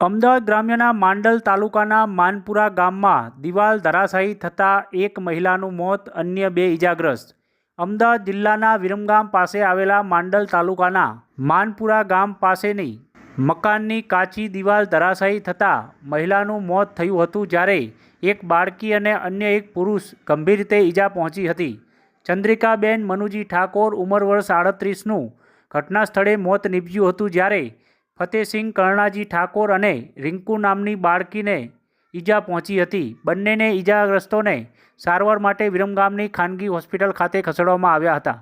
અમદાવાદ ગ્રામ્યના માંડલ તાલુકાના માનપુરા ગામમાં દિવાલ ધરાશાયી થતાં એક મહિલાનું મોત, અન્ય બે ઇજાગ્રસ્ત અમદાવાદ જિલ્લાના વિરમગામ પાસે આવેલા માંડલ તાલુકાના માનપુરા ગામ પાસેની મકાનની કાચી દિવાલ ધરાશાયી થતાં મહિલાનું મોત થયું હતું જ્યારે એક બાળકી અને અન્ય એક પુરુષ ગંભીર રીતે ઈજા પહોંચી હતી. ચંદ્રિકાબેન મનુજી ઠાકોર ઉંમર વર્ષ આડત્રીસનું ઘટના સ્થળે મોત નીપજ્યું હતું જ્યારે ફતેસિંહ કર્ણાજી ઠાકોર અને રિંકુ નામની બાળકીને ઈજા પહોંચી હતી. બંનેને ઈજાગ્રસ્તોને સારવાર માટે વિરમગામની ખાનગી હોસ્પિટલ ખાતે ખસેડવામાં આવ્યા હતા.